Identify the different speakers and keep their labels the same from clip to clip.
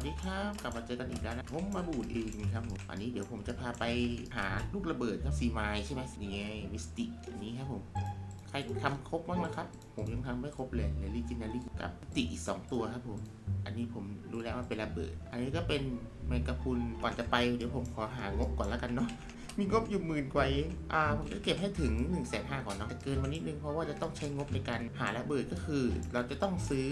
Speaker 1: วัสดีครับ กลับมาเจอกันอีกแล้วนะผมมาบูดเองครับผมอันนี้เดี๋ยวผมจะพาไปหาลูกระเบิดครับซีไม้ใช่ไหมนี่ไงมิสติกอันนี้ครับผมใครทำครบบ้างนะครับ ผมยังทำไม่ครบเลยเลลิจินารี่กับติอีกสองตัวครับผม อันนี้ผมรู้แล้วว่าเป็นระเบิด อันนี้ก็เป็นแมงกะพรุนก่อนจะไปเดี๋ยวผมขอหางบก่อนแล้วกันเนาะ มีงบอยู่หมื่นกว่าเองอ่าผมจะเก็บให้ถึง1นึ่งแสนห้าก่อนเนาะแต่เกินมานิดนึงเพราะว่าจะต้องใช้งบในการหาระเบิดก็คือ เราจะต้องซื้อ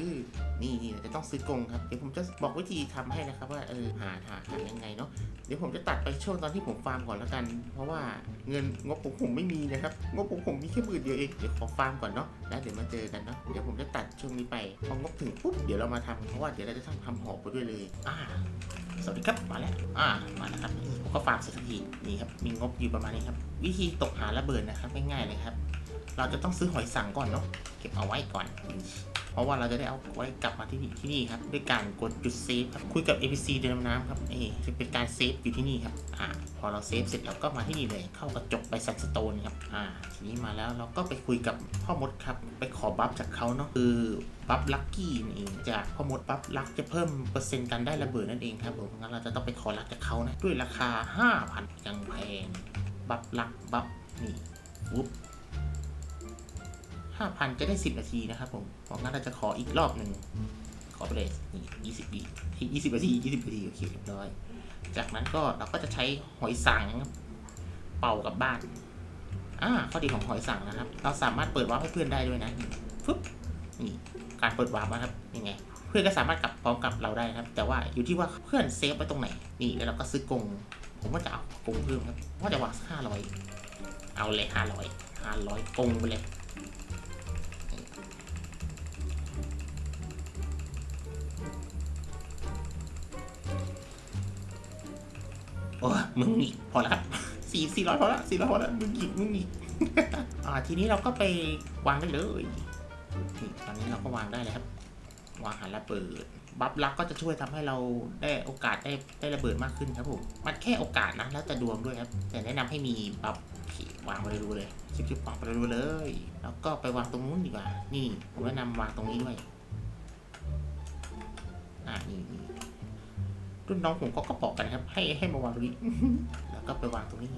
Speaker 1: นี่เราจะต้องซื้อกงครับเดี๋ยวผมจะบอกวิธีทำให้นะครับว่าเออหาหาหายังไงเนาะเดี๋ยวผมจะตัดไปช่วงตอนที่ผมฟาร์มก่อนแล้วกัน เพราะว่าเงินงบผมผมไม่มีนะครับงบผมผมมีแค่หมื่นเดียวเองเดี๋ยวขอฟาร์มก่อนเนาะแล้วเดี๋ยวมาเจอกันเนาะเดี๋ยวผมจะตัดช่วงนี้ไปพองบถึงปุ๊บเดี๋ยวเรามาทำเพราะว่าเดี๋ยวเราจะทำทำหอไปด้วยเลยอ่าสวัสดีครับมาแล้วอ่ามาแล้วครับผมก็ฟาร์มเสร็จทันทีนี่ครับมีีงบอยู่ประมาณนี้ครับ วิธีตกหาระเบิดนะครับง่ายๆเลยครับ เราจะต้องซื้อหอยสังก่อนเนาะเก็บเอาไว้ก่อน ราะว่าเราจะได้เอาไว้กลับมาที่นี่ที่นี่ครับด้วยการกดจุดเซฟครับคุยกับ APC เดินน้ำครับเอจะเป็นการเซฟอยู่ที่นี่ครับอ่าพอเราเซฟเสร็จเราก็มาที่นี่เลยเข้ากระจกไปซันสโตนครับอ่าทีนี้มาแล้วเราก็ไปคุยกับพ่อมดครับไปขอบัฟจากเขาเนาะคือบัฟลัคกี้นั่เองจากพ่อมดบัฟลักจะเพิ่มเปอร์เซ็นต์การได้ระเบิดนั่นเองครับผมงั้นเราจะต้องไปขอรักจากเขานะด้วยราคา 5,000ยังแพงบัฟลักบัฟนี่วุ๊บ ห้าพันจะได้สิบนาทีนะครับผมเพราะงั้นเราจะขออีกรอบหนึ่งขอไปเลยนี่ยี่สิบวิยี่สิบนาทียี่สิบนาทีโอเคเรียบร้อย จากนั้นก็เราก็จะใช้หอยสังเป่ากับบ้านอ่าข้อดีของหอยสังนะครับ เราสามารถเปิดวาร์ปให้เพื่อนได้ด้วยนะฟึบนี่การเปิดวาร์ปนะครับยังไง เพื่อนก็สามารถกลับพร้อมกับเราได้ครับ แต่ว่าอยู่ที่ว่าเพื่อนเซฟไว้ตรงไหน นี่แล้วเราก็ซื้อกง ผมว่าจะเอากงเพิ่มครับว่าจะวางห้าร้อยเอาเลยห้าร้อยห้าร้อยกงไปเลย โอ้ยมึงอีกพอแล้วครับสี่สี่ร้อยพอแล้วสี่ร้อยพอแล้วมึงอีกมึงอีกอ่าทีนี้เราก็ไปวางได้เลยนี่ตอนนี้เราก็วางได้เลยครับ วางหาระเบิด บัฟลักก็จะช่วยทำให้เราได้โอกาสได้ได้ระเบิดมากขึ้นครับผม มันแค่โอกาสนะ แล้วแต่ดวงด้วยครับ แต่แนะนำให้มีบัฟโอเควางไปเลยดูเลยชิบชิบวางไปเลยดูเลย แล้วก็ไปวางตรงนู้นดีกว่า นี่ผมแนะนำวางตรงนี้ด้วย อ่านี่นี่ รุ่นน้องผมก็ก็บอกกันครับ ให้ให้มาวางตรงนี้ แล้วก็ไปวางตรงนี้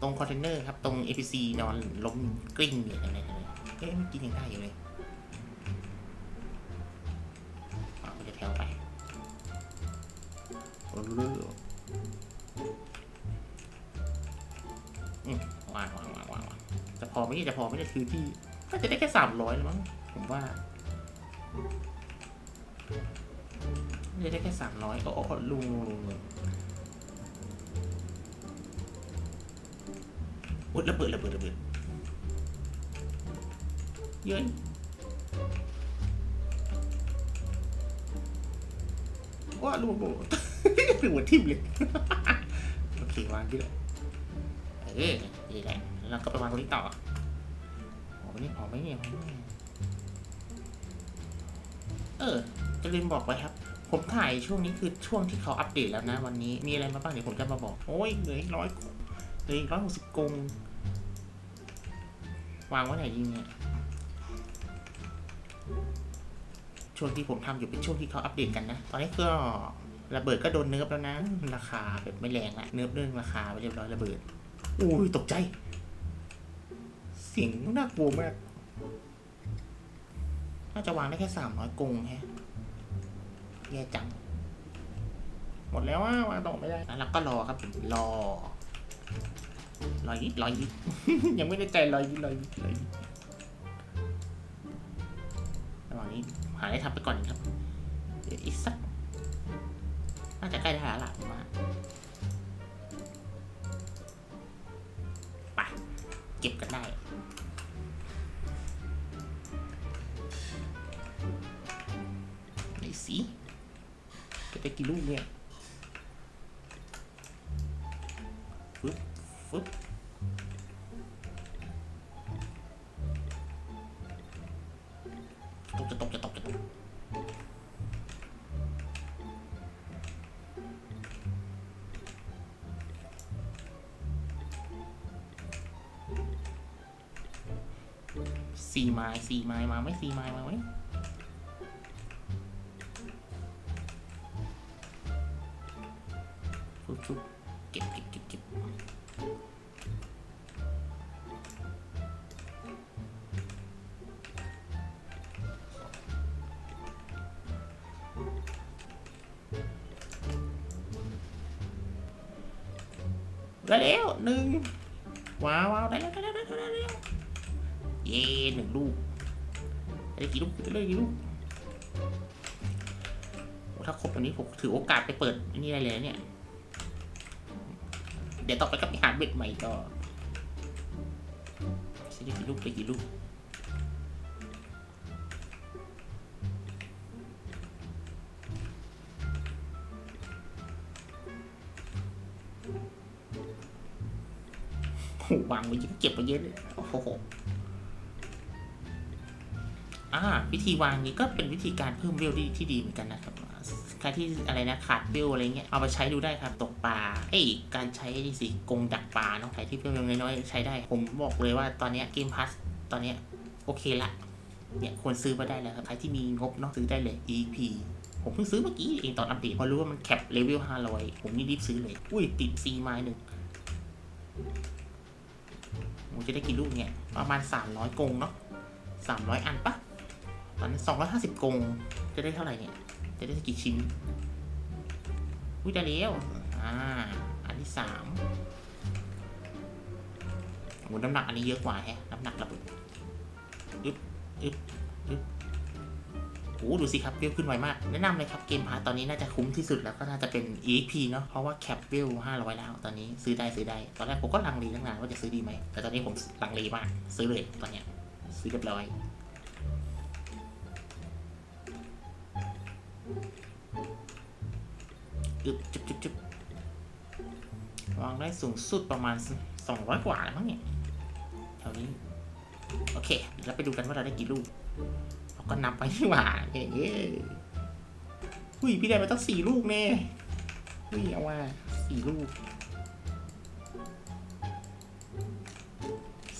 Speaker 1: ตรงคอนเทนเนอร์ครับ ตรง APC นอนล้มกลิ้งอยู่อะไรอะไรเอ๊ะเมื่อกี้ยังได้อยู่เลยวางไปแถวไปโอ้เลืออืมวางวางวางวางวางจะพอไหมเนี่ยจะพอไหมเนี่ยคือที่ก็จะได้แค่สามร้อยมั้งผมว่า นี่ได้แค่สามร้อยโอ้ลุงลุงลุงลุงอุดระเบิดระเบิดระเบิดเย้ยว้าลุงลุงถึงหัวทิ่มเลยโอเควางที่เลยเออนี่แหละแล้วก็ไปวางตรงนี้ต่อหอมไมเนี่ยหอมไม่หอมเนี่ยเออจะลืมบอกไว้ครับ ผมถ่ายช่วงนี้คือช่วงที่เขาอัปเดตแล้วนะวันนี้มีอะไรมาบ้างเดี๋ยวผมจะมาบอก โอ้ยเหลืออีกร้อยเหลืออีกร้อยหกสิบกรงวางไว้ไหนดีเนี่ยช่วงที่ผมทำอยู่เป็นช่วงที่เขาอัปเดตกันนะ ตอนนี้ก็ระเบิดก็โดนเนิร์ฟแล้วนะ ราคาแบบไม่แรงละเนิร์ฟเรื่องราคาไปเรียบร้อยระเบิด อุ้ยตกใจ เสียงน่ากลัวมากน่าจะวางได้แค่สามร้อยกรงแฮะ แย่จัง หมดแล้วว่าวางต่อไม่ได้แล้วเราก็รอครับรอรอยิดรอยิดยังไม่ได้ใจรอยิดรอยิดรอยิดระหว่างนี้หาอะไรทำไปก่อนครับเดี๋ยวอีกสักน่าจะใกล้ได้แล้วล่ะผมว่าไปเก็บกันได้ไหนสิ จะได้กี่ลูกเนี่ยฟึบฟึบตกจะตกจะตกจะตกสี่ไม้สี่ไม้มาไหมสี่ไม้มาไหม ชุบเก็บเก็บเก็บเก็บได้แล้วหนึ่งว้าวว้าวได้แล้วได้แล้วได้แล้วได้แล้วเย้หนึ่งลูกได้กี่ลูกได้กี่ลูกถ้าครบวันนี้ผมถือโอกาสไปเปิดนี่ได้เลยเนี่ย เดี๋ยวต่อไปก็ไปหาเบ็ดใหม่ก็ซื้อได้กี่ลูกไปกี่ลูกโหวางไว้เยอะเก็บไว้เยอะเลยโอ้โหอ่าวิธีวางนี้ก็เป็นวิธีการเพิ่มเวลที่ที่ดีเหมือนกันนะครับ ใครที่อะไรนะขาดเวลอะไรเงี้ยเอาไปใช้ดูได้ครับตกปลาเอ้การใช้นี่สิกงดักปลาเนาะใครที่เวลน้อยใช้ได้ ผมบอกเลยว่าตอนนี้เกมพัสตอนนี้โอเคละเนี่ยควรซื้อมาได้แล้วครับใครที่มีงบเนาะซื้อได้เลย EP ผมเพิ่งซื้อเมื่อกี้เองตอนอัปเดตพอรู้ว่ามันแคปเลเวล500 ผมนี่รีบซื้อเลย อุ้ยติดซีไม้หนึ่งผมจะได้กี่ลูกเนี่ย ประมาณ 300 กงเนาะ300 อันปะตอนนี้250 กง จะได้เท่าไหร่เนี่ย จะได้กี่ชิ้น อุ้ยได้แล้ว อ่า อันที่สามโหน้ำหนักอันนี้เยอะกว่าแฮะ น้ำหนักระเบิดอึ๊บอึ๊บอึ๊บโอ้ดูสิครับเวขึ้นไวมาก แนะนำเลยครับเกมพาตตอนนี้น่าจะคุ้มที่สุดแล้วก็น่าจะเป็น EXP เนาะเพราะว่าแคปเวล500 แล้วตอนนี้ซื้อได้ซื้อได้ ตอนแรกผมก็ลังเลตั้งนานว่าจะซื้อดีไหมแต่ตอนนี้ผมลังเลมาก ซื้อเลยตอนเนี้ยซื้อเรียบร้อยึบจึบจึบจึบวางได้สูงสุดประมาณ 200 กว่าแล้วมั้งเนี่ยแถวนี้ โอเค แล้วไปดูกันว่าเราได้กี่ลูก เราก็นับไปที่หว่าเย้หุ้ยพี่ได้ไปตั้งสี่ลูกแน่หุ้ยเอาว่าสี่ลูก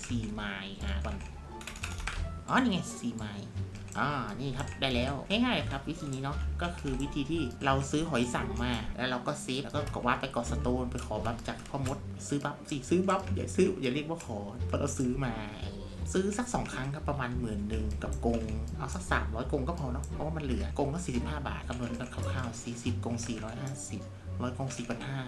Speaker 1: สี่ไม้หาก่อนอ๋อ นี่ไงสี่ไม้ อ่านี่ครับได้แล้วง่ายๆครับ วิธีนี้เนาะก็คือวิธีที่เราซื้อหอยสั่งมา แล้วเราก็เซฟแล้วก็กว่าไปกดสโตนไปขอบัฟจากพ่อมด ซื้อบัฟสิซื้อบัฟอย่าซื้ออย่าเรียกว่าขอเพราะเราซื้อมาซื้อสักสองครั้งครับประมาณหมื่นหนึ่งกับกง เอาสักสามร้อยกงก็พอเนาะเพราะว่ามันเหลือกงก็สี่สิบห้าบาทคำนวณกันคร่าวๆสี่สิบกงสี่ร้อยห้าสิบร้อยกงสี่พันห้า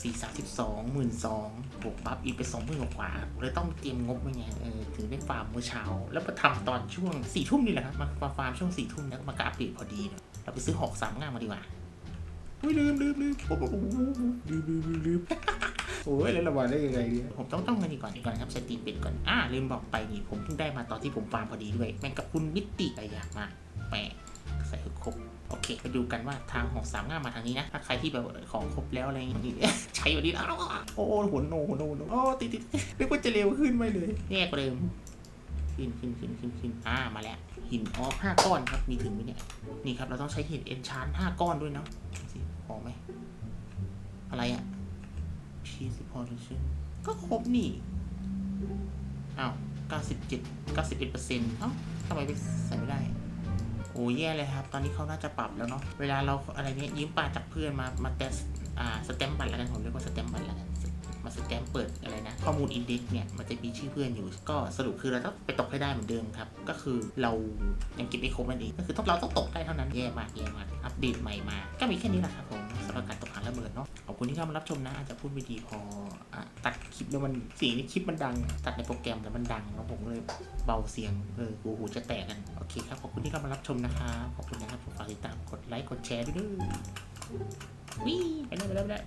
Speaker 1: สี่สามสิบสองหมื่นสองบวกบัฟอีกไปสองหมื่นกว่าเลยต้องเตรียมงบไว้ไงเออถึงได้ฟาร์มเมื่อเช้า แล้วมาทำตอนช่วงสี่ทุ่มนี่แหละครับมาฟาร์มช่วงสี่ทุ่มแล้วมากราฟเดตพอดีเนอะเราไปซื้อหอกสามงามมาดีกว่าอุ้ยลืมลืมลืมโอ้โหลืมลืมลืมลืมโอ้ยแล้วระบายได้ยังไงเนี่ยผมต้องต้องกันดีก่อนดีก่อนครับสตรีมเป็ดก่อนอ่าลืมบอกไปนี่ผมเพิ่งได้มาตอนที่ผมฟาร์มพอดีด้วยแม่งกับคุณมิติอะไรอย่างมากแปะ ใส่ครบโอเค ไปดูกันว่าทางของสามง่ามมาทางนี้นะ ถ้าใครที่แบบของครบแล้วอะไรอย่างงี้ใช้อยู่ดีอ้วโอ้โหหัวโนหัวโนหัวโนโอ้ติดติดนึกว่าจะเร็วขึ้นไม่เลยแย่กว่าเดิมขึ้นขึ้นขึ้นขึ้นขึ้นอ่ามาแล้วหินออฟห้าก้อนครับมีถึงไหมเนี่ยนี่ครับเราต้องใช้หินเอนชานห้าก้อนด้วยเนาะพอไหมอะไรอะพีสิพอดูชื่อก็ครบนี่อ้าวเก้าสิบเจ็ดเก้าสิบเอ็ดเปอร์เซ็นต์เอ้าทำไมไปใส่ไม่ได้ โอ้แย่เลยครับ ตอนนี้เขาน่าจะปรับแล้วเนาะ เวลาเราอะไรเนี้ยยืมปลาจากเพื่อนมา มาแตสอ่า สแตมป์บัตรแล้วกันผมเรียกว่าสแตมป์บัตรแล้วกัน มาสแตมป์เปิดอะไรนะ ข้อมูลอินเด็กซ์เนี่ย มันจะมีชื่อเพื่อนอยู่ ก็สรุปคือเราต้องไปตกให้ได้เหมือนเดิมครับ ก็คือเรายังกินไม่ครบนั่นเองก็คือต้องเราต้องตกได้เท่านั้น แย่มากแย่มาก อัปเดตใหม่มา ก็มีแค่นี้แหละครับผมสำหรับการตก เบิดเนาะขอบคุณที่เข้ามารับชมนะอาจจะพูดไม่ดีพออตัดคลิปแล้วมันเสียงในคลิปมันดัง ตัดในโปรแกรมแล้วมันดังแล้วผมเลยเบาเสียงเออกูหูจะแตกกันโอเคครับขอบคุณที่เข้ามารับชมนะคะขอบคุณนะครับฝากติดตามกดไลค์กดแชร์ด้วยด้อวิ่งไปแล้วไปแล้วไปแล้ว